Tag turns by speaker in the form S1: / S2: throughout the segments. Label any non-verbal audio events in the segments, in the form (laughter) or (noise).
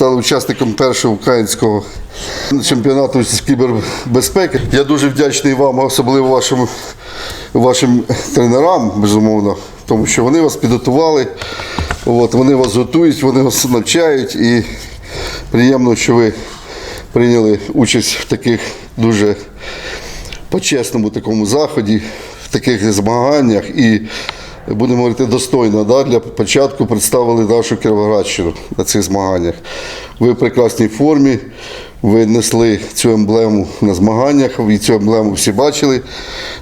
S1: стали учасником першого українського чемпіонату з кібербезпеки. Я дуже вдячний вам, особливо вашим, вашим тренерам, безумовно, тому що вони вас підготували, от, вони вас готують, вони вас навчають і приємно, що ви прийняли участь в таких дуже почесному такому заході, в таких змаганнях і будемо говорити достойно да, для початку представили нашу Кіровоградщину на цих змаганнях. Ви в прекрасній формі, ви несли цю емблему на змаганнях, ви цю емблему всі бачили,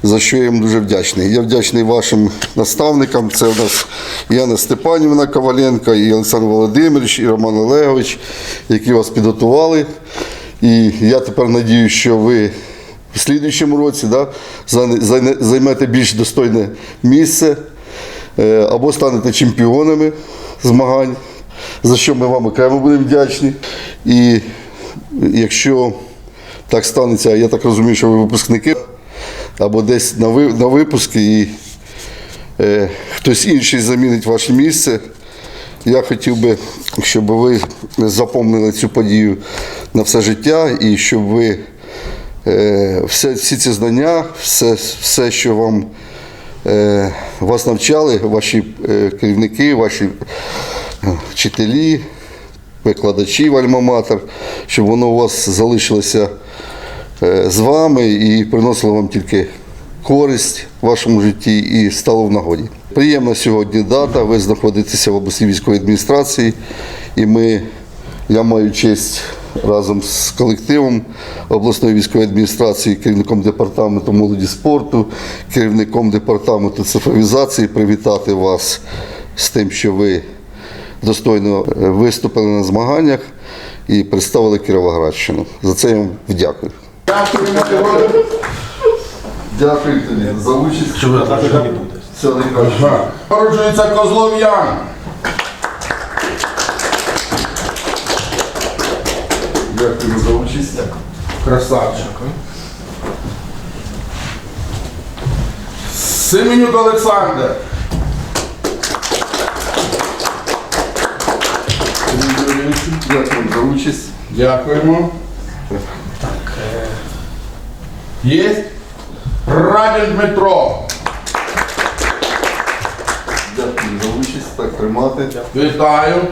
S1: за що я їм дуже вдячний. Я вдячний вашим наставникам. Це у нас Яна Степанівна Коваленко, і Олександр Володимирович, і Роман Олегович, які вас підготували. І я тепер надію, що ви в слідуючому році да, займете більш достойне місце або станете чемпіонами змагань, за що ми вам окремо будемо вдячні. І якщо так станеться, я так розумію, що ви випускники або десь на, на випуски і е, хтось інший замінить ваше місце. Я хотів би, щоб ви запомнили цю подію на все життя і щоб ви е, все, всі ці знання, все, все що вам е, вас навчали, ваші е, керівники, ваші е, вчителі, викладачі в Альма-Матер, щоб воно у вас залишилося е, з вами і приносило вам тільки користь в вашому житті і стало в нагоді. Приємна сьогодні дата. Ви знаходитеся в обласній військовій адміністрації, і ми, я маю честь разом з колективом обласної військової адміністрації, керівником департаменту молоді спорту, керівником департаменту цифровізації привітати вас з тим, що ви достойно е, виступили на змаганнях і представили Кіровоградщину. За це я вам дякую. Дякую тобі за участь. Все найкраще.
S2: Ага. Народжується Козлов
S1: Дякую за участь.
S2: Красавчик. Семенюк Олександр.
S1: Дякую за участь.
S2: Дякуємо. Так. Є? Радін Дмитро.
S1: Дякую за участь. Так тримати.
S2: Вітаю.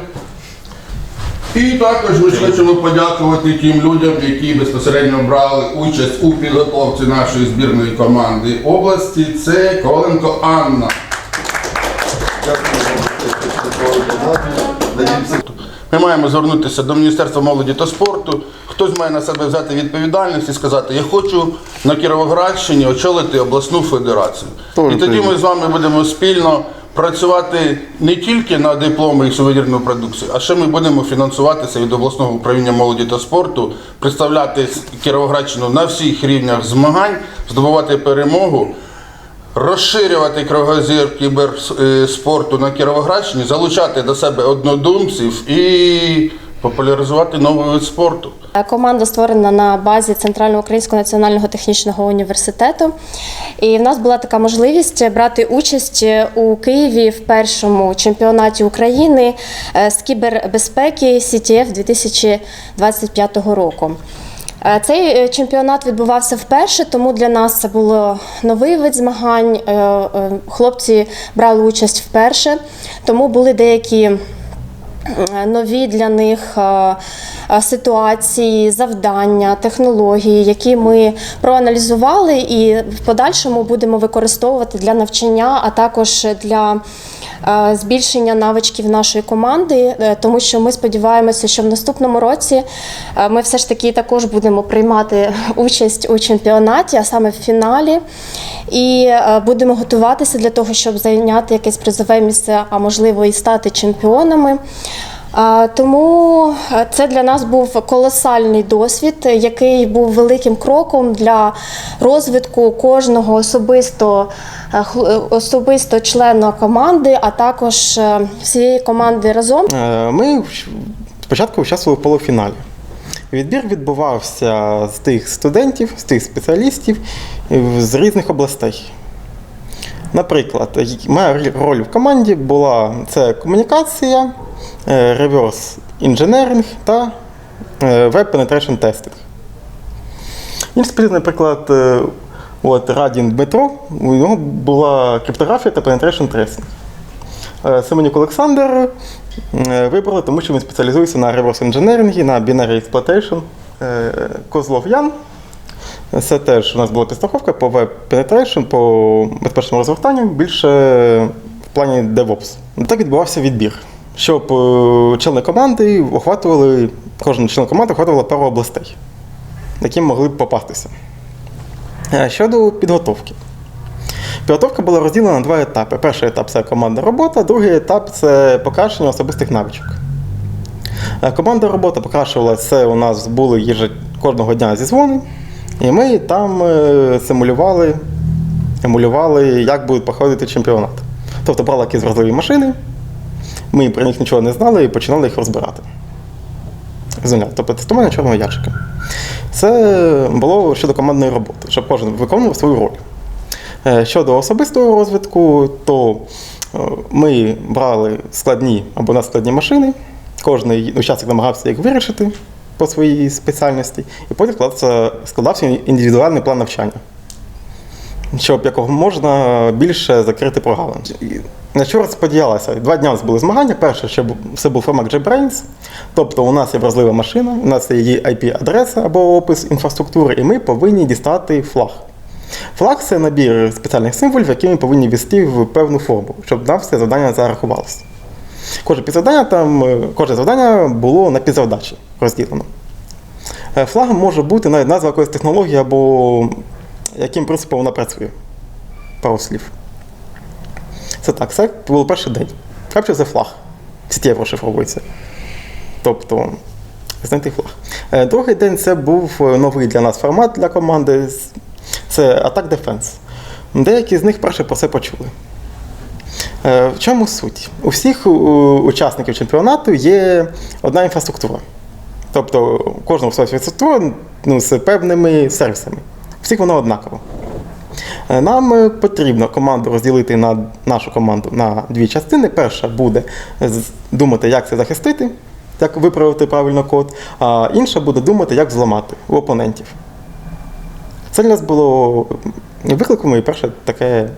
S2: І також ми хочемо подякувати тим людям, які безпосередньо брали участь у підготовці нашої збірної команди області. Це Коленко Анна. Ми маємо звернутися до Міністерства молоді та спорту. Хтось має на себе взяти відповідальність і сказати, я хочу на Кіровоградщині очолити обласну федерацію. І тоді ми з вами будемо спільно працювати не тільки на дипломи і сувенірну продукцію, а ще ми будемо фінансуватися від обласного управління молоді та спорту, представляти Кіровоградщину на всіх рівнях змагань, здобувати перемогу. Розширювати кругозір кіберспорту на Кіровоградщині, залучати до себе однодумців і популяризувати новий вид спорту.
S3: Команда створена на базі Центрального українського національного технічного університету. І в нас була така можливість брати участь у Києві в першому чемпіонаті України е, з кібербезпеки CTF 2025 року. Е, Цей е, чемпіонат відбувався вперше, тому для нас це було новий вид змагань. Е, е, Хлопці брали участь вперше, тому були деякі е, нові для них е, е, ситуації, завдання, технології, які ми проаналізували і в подальшому будемо використовувати для навчання, а також для е, збільшення навичків нашої команди, е, тому що ми сподіваємося, що в наступному році е, ми все ж таки також будемо приймати (laughs) участь у чемпіонаті, а саме в фіналі, і е, будемо готуватися для того, щоб зайняти якесь призове місце, а можливо і стати чемпіонами. Тому е, це для нас був колосальний досвід, який був великим кроком для розвитку кожного особисто, е, е, особисто члена команди, а також всієї команди разом.
S4: Ми спочатку участвували в полуфіналі. Відбір відбувався з тих студентів, з тих спеціалістів з різних областей. Наприклад, моя роль в команді була це комунікація, е, реверс інженеринг та е, Web Penetration Testing. Інший наприклад, е, от Радін Дмитро, у нього була криптографія та Penetration Testing. Е, Семенюк Олександр вибрали, тому що він спеціалізується на реверс інженерингі, на binary exploitation. Козлов Ян. Це теж у нас була підстраховка по Web Penetration, по безпечному розгортанню, більше в плані DevOps. Так відбувався відбір. Щоб е, члени команди охватували, кожен член команди охватувала пару областей, які могли б попастися. Е, Щодо підготовки. Підготовка була розділена на два етапи. Перший етап це командна робота, другий етап це покращення особистих навичок. Е, Командна робота покращувалася, це у нас були їжа кожного дня зізвони, і ми там симулювали, емулювали, як буде проходити чемпіонат. Тобто брали якісь вразливі машини, ми про них нічого не знали і починали їх розбирати. З нуля. Тобто тестування чорного ящика. Це було щодо командної роботи, щоб кожен виконував свою роль. Е, Щодо особистого розвитку, то е, ми брали складні або надскладні машини, кожен учасник намагався їх вирішити по своїй спеціальності, і потім складався, складався індивідуальний план навчання, щоб якого можна більше закрити прогалин. На що розподілялося? Два дні у нас були змагання. Перше, що це був формат JetBrains, тобто у нас є вразлива машина, у нас є її IP-адреса або опис інфраструктури, і ми повинні дістати флаг. Флаг це набір спеціальних символів, які ми повинні ввести в певну форму, щоб нам все завдання зарахувалося. Кожне підзавдання там, е, кожне завдання було на підзавдачі розділено. Е, Флагом може бути навіть назва якоїсь технології або яким принципом вона працює. Пару слів. Це так, це був перший день. Capture the flag. CTF розшифровується. Тобто знайти флаг. Е, Другий день це був е, новий для нас формат для команди. Це Attack Defense. Деякі з них перше про це почули. Е, В чому суть? У всіх учасників чемпіонату є одна інфраструктура. Тобто кожного своя інфраструктура ну, з певними сервісами. У всіх вона однакова. Е, Нам е, потрібно команду розділити на нашу команду на дві частини. Перша буде думати, як це захистити, як виправити правильно код, а інша буде думати, як зламати у опонентів. Це для нас було викликом і перше таке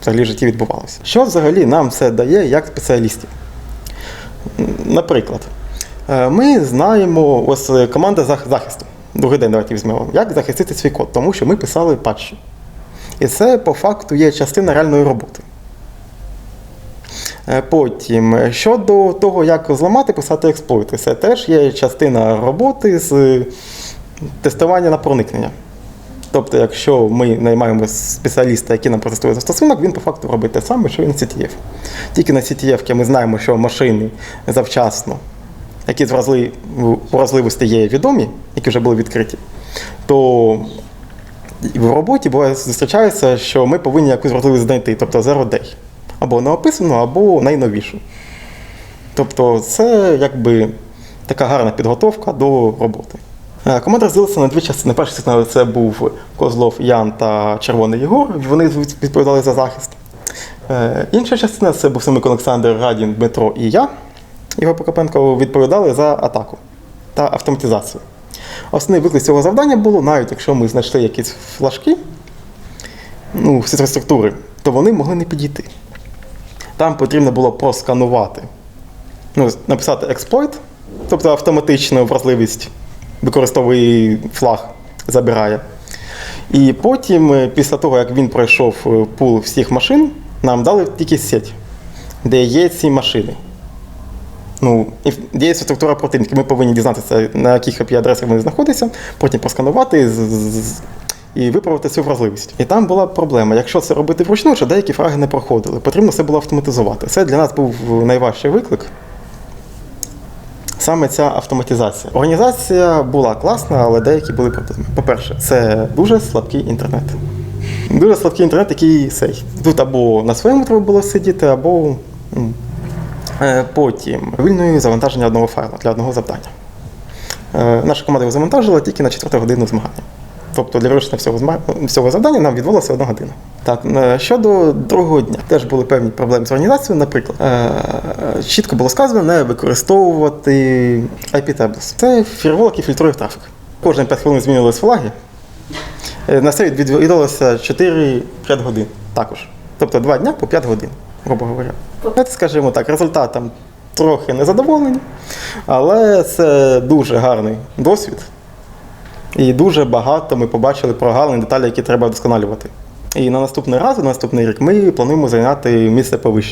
S4: взагалі в житті відбувалося. Що взагалі нам це дає як спеціалістів? Наприклад, е, ми знаємо ось команда захисту. Другий день давайте візьмемо. Як захистити свій код, тому що ми писали патчі. І це по факту є частина реальної роботи. Е, Потім, е, щодо того, як зламати, писати експлойти, це теж є частина роботи з е, тестування на проникнення. Тобто, якщо ми наймаємо спеціаліста, який нам протестує застосунок, він по факту робить те саме, що і на CTF. Тільки на CTF ми знаємо, що машини завчасно, які з вразли- вразливості є відомі, які вже були відкриті, то в роботі буває зустрічається, що ми повинні якусь вразливість знайти, тобто zero day. Або неописану, або найновішу. Тобто це якби така гарна підготовка до роботи. Е, Команда розділилася на дві частини. Перша частина це був Козлов Ян та Червоний Єгор. Вони відповідали за захист. Е, Інша частина це був Семик Олександр Радін, Дмитро і я, Ігор Прокопенко, відповідали за атаку та автоматизацію. Основний виклик цього завдання було, навіть якщо ми знайшли якісь флажки ну, з інфраструктури, то вони могли не підійти. Там потрібно було просканувати, ну, написати експлойт, тобто автоматичну вразливість використовує флаг, забирає. І потім, е, після того, як він пройшов е, пул всіх машин, нам дали тільки сеть, де є ці машини. Ну, є інфраструктура противника. Ми повинні дізнатися, на яких IP-адресах вони знаходяться, потім просканувати і виправити цю вразливість. І там була проблема. Якщо це робити вручну, що деякі фраги не проходили. Потрібно все було автоматизувати. Це для нас був найважчий виклик. Саме ця автоматизація. Організація була класна, але деякі були проблеми. По-перше, це дуже слабкий інтернет. Дуже слабкий інтернет, який цей. Тут або на своєму треба було сидіти, або Е, Потім вільне завантаження одного файлу для одного завдання. Е, Наша команда його завантажила тільки на четверту годину змагання. Тобто для вирішення всього, всього завдання нам відводилася одна година. Так, е, щодо другого дня, теж були певні проблеми з організацією. Наприклад, е, чітко було сказано не використовувати IP tables. Це фірвол, який фільтрує трафік. Кожні 5 хвилин змінювалися флаги. Е, На це відвідалося 4-5 годин також. Тобто 2 дня по 5 годин, грубо говоря. Давайте скажімо так, результатом трохи незадоволені, але це дуже гарний досвід. І дуже багато ми побачили прогалин деталі, які треба вдосконалювати. І на наступний раз, на наступний рік, ми плануємо зайняти місце повище.